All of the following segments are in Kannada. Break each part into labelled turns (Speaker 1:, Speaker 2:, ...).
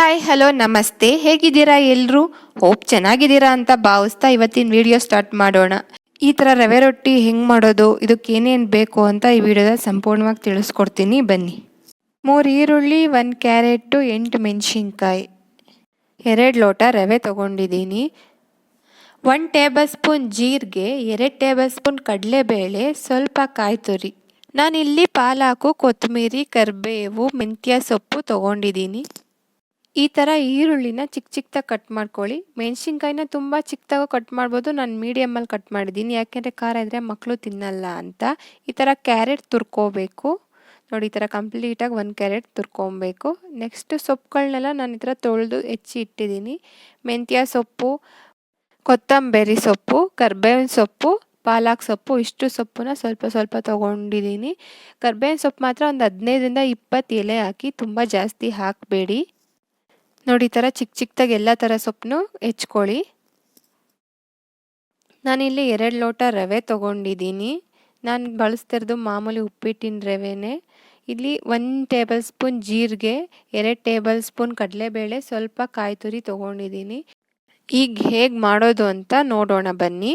Speaker 1: ಹಾಯ್ ಹಲೋ ನಮಸ್ತೆ. ಹೇಗಿದ್ದೀರಾ ಎಲ್ಲರೂ ಹೋಪ್ ಚೆನ್ನಾಗಿದ್ದೀರಾ ಅಂತ ಭಾವಿಸ್ತಾ ಇವತ್ತಿನ ವಿಡಿಯೋ ಸ್ಟಾರ್ಟ್ ಮಾಡೋಣ. ಈ ಥರ ರವೆ ರೊಟ್ಟಿ ಹೆಂಗೆ ಮಾಡೋದು? ಇದಕ್ಕೆ ಏನೇನು ಬೇಕು ಅಂತ ಈ ವಿಡಿಯೋದಲ್ಲಿ ಸಂಪೂರ್ಣವಾಗಿ ತಿಳಿಸ್ಕೊಡ್ತೀನಿ. ಬನ್ನಿ. ಮೂರು ಈರುಳ್ಳಿ, ಒಂದು ಕ್ಯಾರೆಟು, ಎಂಟು ಮೆಣಸಿನ್ಕಾಯಿ. ಎರಡು ಲೋಟ ರವೆ ತೊಗೊಂಡಿದ್ದೀನಿ. ಒನ್ ಟೇಬಲ್ ಸ್ಪೂನ್ ಜೀರಿಗೆ, ಎರಡು ಟೇಬಲ್ ಸ್ಪೂನ್ ಕಡಲೆಬೇಳೆ, ಸ್ವಲ್ಪ ಕಾಯಿ ತುರಿ. ನಾನಿಲ್ಲಿ ಪಾಲಾಕು ಕೊತ್ತಂಬರಿ ಕರಿಬೇವು, ಮೆಂತ್ಯ ಸೊಪ್ಪು ತೊಗೊಂಡಿದ್ದೀನಿ. ಈ ಥರ ಈರುಳ್ಳಿನ ಚಿಕ್ಕ ಚಿಕ್ಕದಾಗಿ ಕಟ್ ಮಾಡ್ಕೊಳ್ಳಿ. ಮೆಣಸಿನ್ಕಾಯಿನ ತುಂಬ ಚಿಕ್ಕದಾಗ ಕಟ್ ಮಾಡ್ಬೋದು. ನಾನು ಮೀಡಿಯಮಲ್ಲಿ ಕಟ್ ಮಾಡಿದ್ದೀನಿ. ಯಾಕೆಂದರೆ ಖಾರ ಇದ್ದರೆ ಮಕ್ಕಳು ತಿನ್ನಲ್ಲ ಅಂತ. ಈ ಥರ ಕ್ಯಾರೆಟ್ ತುರ್ಕೋಬೇಕು. ನೋಡಿ, ಈ ಥರ ಕಂಪ್ಲೀಟಾಗಿ ಒಂದು ಕ್ಯಾರೆಟ್ ತುರ್ಕೊಬೇಕು. ನೆಕ್ಸ್ಟ್ ಸೊಪ್ಪುಗಳನ್ನೆಲ್ಲ ನಾನು ಈ ಥರ ತೊಳೆದು ಹೆಚ್ಚಿ ಇಟ್ಟಿದ್ದೀನಿ. ಮೆಂತ್ಯ ಸೊಪ್ಪು, ಕೊತ್ತಂಬರಿ ಸೊಪ್ಪು, ಕರ್ಬೇವಿನ ಸೊಪ್ಪು, ಪಾಲಕ್ ಸೊಪ್ಪು, ಇಷ್ಟು ಸೊಪ್ಪನ್ನ ಸ್ವಲ್ಪ ಸ್ವಲ್ಪ ತೊಗೊಂಡಿದ್ದೀನಿ. ಕರ್ಬೇವಿನ ಸೊಪ್ಪು ಮಾತ್ರ ಒಂದು ಹದಿನೈದರಿಂದ ಇಪ್ಪತ್ತು ಎಲೆ ಹಾಕಿ ತುಂಬ ಜಾಸ್ತಿ ಹಾಕಬೇಡಿ. ನೋಡಿ, ಈ ಥರ ಚಿಕ್ಕ ಚಿಕ್ಕದಾಗಿ ಎಲ್ಲ ಥರ ಸೊಪ್ಪನ್ನು ಹೆಚ್ಕೊಳ್ಳಿ. ನಾನಿಲ್ಲಿ ಎರಡು ಲೋಟ ರವೆ ತೊಗೊಂಡಿದ್ದೀನಿ. ನಾನು ಬಳಸ್ತಿರೋದು ಮಾಮೂಲಿ ಉಪ್ಪಿಟ್ಟಿನ ರವೆನೇ. ಇಲ್ಲಿ ಒಂದು ಟೇಬಲ್ ಸ್ಪೂನ್ ಜೀರಿಗೆ, ಎರಡು ಟೇಬಲ್ ಸ್ಪೂನ್ ಕಡಲೆಬೇಳೆ, ಸ್ವಲ್ಪ ಕಾಯಿ ತುರಿ ತೊಗೊಂಡಿದ್ದೀನಿ. ಈಗ ಹೇಗೆ ಮಾಡೋದು ಅಂತ ನೋಡೋಣ ಬನ್ನಿ.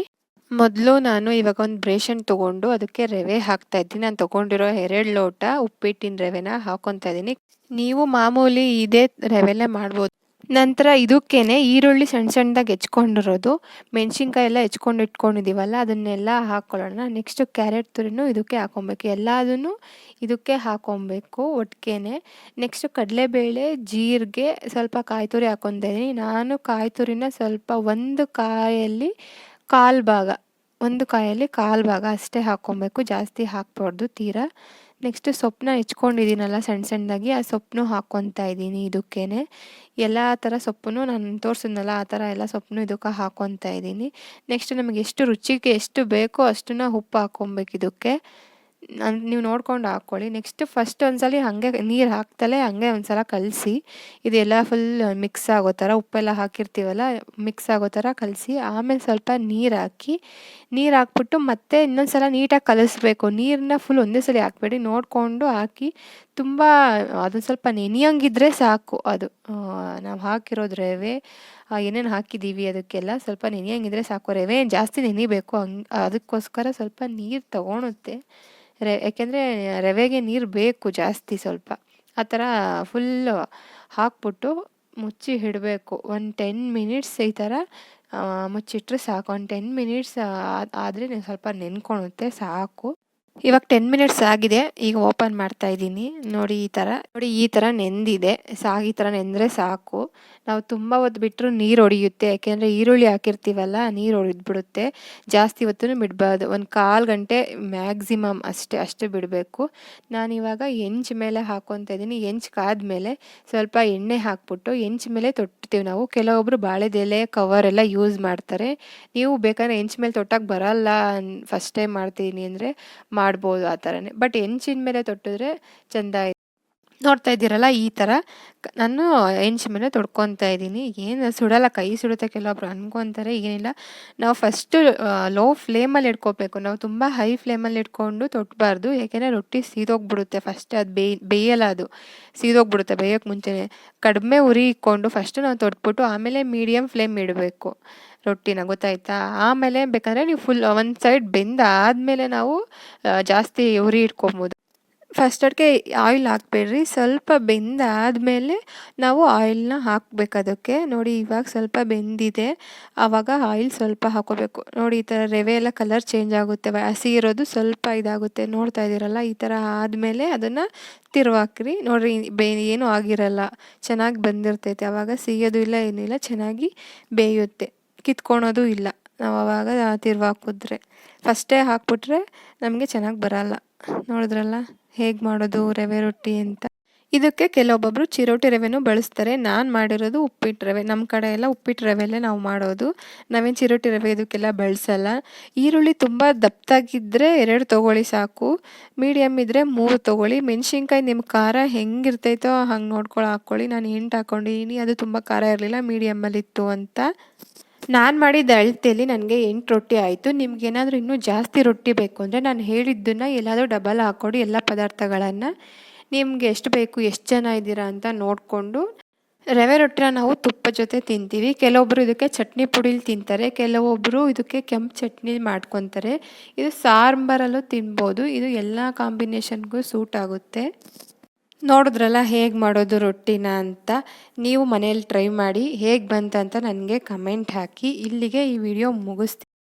Speaker 1: ಮೊದಲು ನಾನು ಇವಾಗ ಒಂದು ಬ್ರೇಷನ್ ತೊಗೊಂಡು ಅದಕ್ಕೆ ರವೆ ಹಾಕ್ತಾ ಇದ್ದೀನಿ. ನಾನು ತೊಗೊಂಡಿರೋ ಎರಡು ಲೋಟ ಉಪ್ಪಿಟ್ಟಿನ ರವೆನ ಹಾಕೊತಾ ಇದ್ದೀನಿ. ನೀವು ಮಾಮೂಲಿ ಇದೇ ರವೆಲ್ಲೇ ಮಾಡ್ಬೋದು. ನಂತರ ಇದಕ್ಕೇನೆ ಈರುಳ್ಳಿ ಸಣ್ಣ ಸಣ್ಣದಾಗಿ ಹೆಚ್ಕೊಂಡಿರೋದು. ಮೆಣಸಿನ್ಕಾಯಿ ಎಲ್ಲ ಹೆಚ್ಕೊಂಡು ಇಟ್ಕೊಂಡಿದ್ದೀವಲ್ಲ ಅದನ್ನೆಲ್ಲ ಹಾಕ್ಕೊಳ್ಳೋಣ ನೆಕ್ಸ್ಟು ಕ್ಯಾರೆಟ್ ತುರಿನೂ ಇದಕ್ಕೆ ಹಾಕೊಬೇಕು. ಎಲ್ಲದನ್ನು ಇದಕ್ಕೆ ಹಾಕೊಬೇಕು ಒಟ್ಟಿಗೆನೆ ನೆಕ್ಸ್ಟು ಕಡಲೆಬೇಳೆ, ಜೀರಿಗೆ, ಸ್ವಲ್ಪ ಕಾಯಿ ತುರಿ ಹಾಕೊತಾ ನಾನು ಕಾಯಿ ತುರಿನ ಸ್ವಲ್ಪ ಒಂದು ಕಾಯಲ್ಲಿ ಕಾಲು ಭಾಗ ಒಂದು ಕಾಯಲ್ಲಿ ಕಾಲು ಭಾಗ ಅಷ್ಟೇ ಹಾಕ್ಕೊಬೇಕು. ಜಾಸ್ತಿ ಹಾಕ್ಬಾರ್ದು ತೀರಾ. ನೆಕ್ಸ್ಟ್ ಸೊಪ್ಪನ್ನ ಹೆಚ್ಕೊಂಡಿದ್ದೀನಲ್ಲ ಸಣ್ಣ ಸಣ್ಣದಾಗಿ, ಆ ಸೊಪ್ಪನ್ನು ಹಾಕ್ಕೊತಾ ಇದ್ದೀನಿ ಇದಕ್ಕೇನೆ. ಎಲ್ಲ ಥರ ಸೊಪ್ಪನ್ನು ನಾನು ತೋರಿಸಿದ್ನಲ್ಲ, ಆ ಥರ ಎಲ್ಲ ಸೊಪ್ಪನ್ನು ಇದಕ್ಕೆ ಹಾಕ್ಕೊತಾ ಇದ್ದೀನಿ. ನೆಕ್ಸ್ಟ್ ನಮಗೆ ಎಷ್ಟು ರುಚಿಗೆ ಎಷ್ಟು ಬೇಕೋ ಅಷ್ಟನ್ನ ಉಪ್ಪು ಹಾಕ್ಕೊಬೇಕು ಇದಕ್ಕೆ. ನೀವು ನೋಡ್ಕೊಂಡು ಹಾಕ್ಕೊಳ್ಳಿ ನೆಕ್ಸ್ಟ್ ಫಸ್ಟ್ ಒಂದ್ಸಲ ಹಾಗೆ ನೀರು ಹಾಕ್ತಲೇ ಹಾಗೆ ಒಂದ್ಸಲ ಕಲಸಿ, ಇದೆಲ್ಲ ಫುಲ್ ಮಿಕ್ಸ್ ಆಗೋ ಥರ, ಉಪ್ಪೆಲ್ಲ ಹಾಕಿರ್ತೀವಲ್ಲ ಮಿಕ್ಸ್ ಆಗೋ ಥರ ಕಲಸಿ, ಆಮೇಲೆ ಸ್ವಲ್ಪ ನೀರು ಹಾಕಿ, ನೀರು ಹಾಕ್ಬಿಟ್ಟು ಮತ್ತೆ ಇನ್ನೊಂದು ಸಲ ನೀಟಾಗಿ ಕಲಿಸ್ಬೇಕು. ನೀರನ್ನ ಫುಲ್ ಒಂದೇ ಸಲ ಹಾಕ್ಬೇಡಿ. ನೋಡಿಕೊಂಡು ಹಾಕಿ, ತುಂಬ ಅದೊಂದು ಸ್ವಲ್ಪ ನೆನೆಯಂಗಿದ್ರೆ ಸಾಕು ಅದು. ನಾವು ಹಾಕಿರೋದು ರವೆ ಏನೇನು ಹಾಕಿದ್ದೀವಿ ಅದಕ್ಕೆಲ್ಲ ಸ್ವಲ್ಪ ನೆನೆಯಂಗಿದ್ರೆ ಸಾಕು. ರವೆ ಜಾಸ್ತಿ ನೆನಿಬೇಕು ಹಂಗೆ, ಅದಕ್ಕೋಸ್ಕರ ಸ್ವಲ್ಪ ನೀರು ತೊಗೊಳುತ್ತೆ ರೆ ಯಾಕೆಂದರೆ ರವೆಗೆ ನೀರು ಬೇಕು ಜಾಸ್ತಿ ಸ್ವಲ್ಪ. ಆ ಥರ ಫುಲ್ಲು ಹಾಕ್ಬಿಟ್ಟು ಮುಚ್ಚಿ ಇಡಬೇಕು. ಒಂದು ಟೆನ್ ಮಿನಿಟ್ಸ್ ಈ ಥರ ಮುಚ್ಚಿಟ್ರೆ ಸಾಕು. ಒಂದು ಟೆನ್ ಮಿನಿಟ್ಸ್ ಆದರೆ ಸ್ವಲ್ಪ ನೆನ್ಕೊಳುತ್ತೆ, ಸಾಕು. ಇವಾಗ ಟೆನ್ ಮಿನಿಟ್ಸ್ ಆಗಿದೆ. ಈಗ ಓಪನ್ ಮಾಡ್ತಾ ಇದ್ದೀನಿ. ನೋಡಿ ಈ ಥರ, ನೋಡಿ ಈ ಥರ ನೆಂದಿದೆ. ಸಾಕು ಈ ಥರ ನೆಂದರೆ ಸಾಕು. ನಾವು ತುಂಬ ಹೊತ್ತು ಬಿಟ್ಟರು ನೀರು ಹೊಡೆಯುತ್ತೆ ಯಾಕೆಂದರೆ ಈರುಳ್ಳಿ ಹಾಕಿರ್ತೀವಲ್ಲ, ನೀರು ಹೊಡೆದ್ಬಿಡುತ್ತೆ ಜಾಸ್ತಿ ಹೊತ್ತು ಬಿಡಬಾರ್ದು. ಒಂದು ಕಾಲು ಗಂಟೆ ಮ್ಯಾಕ್ಸಿಮಮ್ ಅಷ್ಟೇ ಅಷ್ಟೇ ಬಿಡಬೇಕು. ನಾನಿವಾಗ ಹೆಂಚು ಮೇಲೆ ಹಾಕೊತ ಇದ್ದೀನಿ ಹೆಂಚು ಕಾದ್ಮೇಲೆ ಸ್ವಲ್ಪ ಎಣ್ಣೆ ಹಾಕ್ಬಿಟ್ಟು ಹೆಂಚು ಮೇಲೆ ತೊಟ್ತೀವಿ ನಾವು. ಕೆಲವೊಬ್ಬರು ಬಾಳೆದೆಲೆ ಕವರ್ ಎಲ್ಲ ಯೂಸ್ ಮಾಡ್ತಾರೆ. ನೀವು ಬೇಕಾದ್ರೆ ಹೆಂಚು ಮೇಲೆ ತೊಟ್ಟಕ್ಕೆ ಬರಲ್ಲ ಫಸ್ಟ್ ಟೈಮ್ ಮಾಡ್ತೀನಿ ಅಂದರೆ ಮಾಡ್ಬೋದು ಆ ಥರನೇ ಬಟ್ ಹೆಂಚಿನ ಮೇಲೆ ತೊಟ್ಟಿದ್ರೆ ಚೆಂದ ನೋಡ್ತಾ ಇದ್ದೀರಲ್ಲ ಈ ಥರ. ನಾನು ಮೇಲೆ ತೊಡ್ಕೊತಾ ಇದ್ದೀನಿ. ಏನು ಸುಡಲ್ಲ, ಕೈ ಸುಡುತ್ತೆ ಕೆಲವೊಬ್ರು. ಅನ್ಕೊತಾರೆ ಏನಿಲ್ಲ ನಾವು ಫಸ್ಟು ಲೋ ಫ್ಲೇಮಲ್ಲಿ ಇಟ್ಕೋಬೇಕು. ನಾವು ತುಂಬ ಹೈ ಫ್ಲೇಮಲ್ಲಿ ಇಟ್ಕೊಂಡು ತೊಟ್ಟಬಾರ್ದು ಯಾಕೆಂದರೆ ರೊಟ್ಟಿ ಸೀದೋಗ್ಬಿಡುತ್ತೆ ಫಸ್ಟ್ ಅದು ಬೇಯ್ ಬೇಯಲ್ಲ ಅದು. ಸೀದೋಗ್ಬಿಡುತ್ತೆ ಬೇಯೋಕ್ಕೆ ಮುಂಚೆನೇ. ಕಡಿಮೆ ಉರಿ ಇಟ್ಕೊಂಡು ಫಸ್ಟು ನಾವು ತೊಟ್ಬಿಟ್ಟು ಆಮೇಲೆ ಮೀಡಿಯಮ್ ಫ್ಲೇಮ್ ಇಡಬೇಕು ರೊಟ್ಟಿನ. ಗೊತ್ತಾಯ್ತಾ? ಆಮೇಲೆ ಬೇಕಾದ್ರೆ ನೀವು ಫುಲ್ ಒಂದು ಸೈಡ್ ಬೆಂದಾದಮೇಲೆ ನಾವು ಜಾಸ್ತಿ ಉರಿ ಇಟ್ಕೊಬೋದು. ಫಸ್ಟ್ ಅಡಿಗೆ ಆಯಿಲ್ ಹಾಕ್ಬೇಡ್ರಿ. ಸ್ವಲ್ಪ ಬೆಂದಾದಮೇಲೆ ನಾವು ಆಯಿಲ್ನ ಹಾಕ್ಬೇಕು ಅದಕ್ಕೆ. ನೋಡಿ ಇವಾಗ ಸ್ವಲ್ಪ ಬೆಂದಿದೆ. ಆವಾಗ ಆಯಿಲ್ ಸ್ವಲ್ಪ ಹಾಕೋಬೇಕು ನೋಡಿ ಈ ಥರ ರವೆ ಎಲ್ಲ ಕಲರ್ ಚೇಂಜ್ ಆಗುತ್ತೆ. ಹಸಿ ಇರೋದು ಸ್ವಲ್ಪ ಇದಾಗುತ್ತೆ. ನೋಡ್ತಾ ಇದ್ದೀರಲ್ಲ, ಈ ಥರ ಆದಮೇಲೆ ಅದನ್ನು ತಿರುವಾಕ್ರಿ. ನೋಡಿರಿ, ಬೇ, ಏನೂ ಆಗಿರಲ್ಲ. ಚೆನ್ನಾಗಿ ಬಂದಿರ್ತೈತೆ. ಆವಾಗ ಸಿಗೋದು ಇಲ್ಲ ಏನಿಲ್ಲ ಚೆನ್ನಾಗಿ ಬೇಯುತ್ತೆ. ಕಿತ್ಕೊಳೋದು ಇಲ್ಲ. ನಾವು ಆವಾಗ ತಿರುವಾಕಿದ್ರೆ. ಫಸ್ಟೇ ಹಾಕ್ಬಿಟ್ರೆ ನಮಗೆ ಚೆನ್ನಾಗಿ ಬರಲ್ಲ. ನೋಡಿದ್ರಲ್ಲ? ಹೇಗೆ ಮಾಡೋದು ರವೆ ರೊಟ್ಟಿ ಅಂತ? ಇದಕ್ಕೆ ಕೆಲವೊಬ್ಬೊಬ್ಬರು ಚಿರೋಟಿ ರವೆನೂ ಬಳಸ್ತಾರೆ. ನಾನು ಮಾಡಿರೋದು ಉಪ್ಪಿಟ್ಟು ರವೆ. ನಮ್ಮ ಕಡೆ ಎಲ್ಲ ಉಪ್ಪಿಟ್ಟು ರವೆಲ್ಲೇ ನಾವು ಮಾಡೋದು. ನಾವೇನು ಚಿರೋಟಿ ರವೆ ಇದಕ್ಕೆಲ್ಲ ಬಳಸಲ್ಲ. ಈರುಳ್ಳಿ ತುಂಬ ದಪ್ಪದಾಗಿದ್ದರೆ ಎರಡು ತೊಗೊಳ್ಳಿ ಸಾಕು. ಮೀಡಿಯಮ್ ಇದ್ದರೆ ಮೂರು ತೊಗೊಳ್ಳಿ. ಮೆಣಸಿನ್ಕಾಯಿ ನಿಮ್ಮ ಖಾರ ಹೆಂಗಿರ್ತೈತೋ ಹಂಗೆ ನೋಡ್ಕೊಳ್ಳೋ ಹಾಕ್ಕೊಳ್ಳಿ ನಾನು ಎಂಟು ಹಾಕ್ಕೊಂಡಿದ್ದೀನಿ ಅದು ತುಂಬ ಖಾರ ಇರಲಿಲ್ಲ. ಮೀಡಿಯಮ್ಮಲ್ಲಿತ್ತು ಅಂತ. ನಾನು ಮಾಡಿದ ಅಳತೆಯಲ್ಲಿ ನನಗೆ ಎಂಟು ರೊಟ್ಟಿ ಆಯಿತು. ನಿಮಗೇನಾದರೂ ಇನ್ನೂ ಜಾಸ್ತಿ ರೊಟ್ಟಿ ಬೇಕು ಅಂದರೆ ನಾನು ಹೇಳಿದ್ದನ್ನು ಎಲ್ಲಾದರೂ ಡಬಲ್ ಹಾಕ್ಕೊಡಿ ಎಲ್ಲ ಪದಾರ್ಥಗಳನ್ನು. ನಿಮ್ಗೆ ಎಷ್ಟು ಬೇಕು, ಎಷ್ಟು ಜನ ಇದ್ದೀರಾ ಅಂತ ನೋಡಿಕೊಂಡು. ರವೆ ರೊಟ್ಟಿನ ನಾವು ತುಪ್ಪ ಜೊತೆ ತಿಂತೀವಿ. ಕೆಲವೊಬ್ಬರು ಇದಕ್ಕೆ ಚಟ್ನಿ ಪುಡಿಲಿ ತಿಂತಾರೆ ಕೆಲವೊಬ್ಬರು ಇದಕ್ಕೆ ಕೆಂಪು ಚಟ್ನಿ ಮಾಡ್ಕೊತಾರೆ. ಇದು ಸಾಂಬಾರಲ್ಲೂ ತಿನ್ಬೋದು. ಇದು ಎಲ್ಲ ಕಾಂಬಿನೇಷನ್ಗೂ ಸೂಟ್ ಆಗುತ್ತೆ. ನೋಡಿದ್ರಲ್ಲ ಹೇಗೆ ಮಾಡೋದು ರೊಟ್ಟಿನ ಅಂತ, ನೀವು ಮನೇಲಿ ಟ್ರೈ ಮಾಡಿ ಹೇಗೆ ಬಂತಂತ ನನಗೆ ಕಮೆಂಟ್ ಹಾಕಿ, ಇಲ್ಲಿಗೆ ಈ ವಿಡಿಯೋ ಮುಗಿಸ್ತೀನಿ.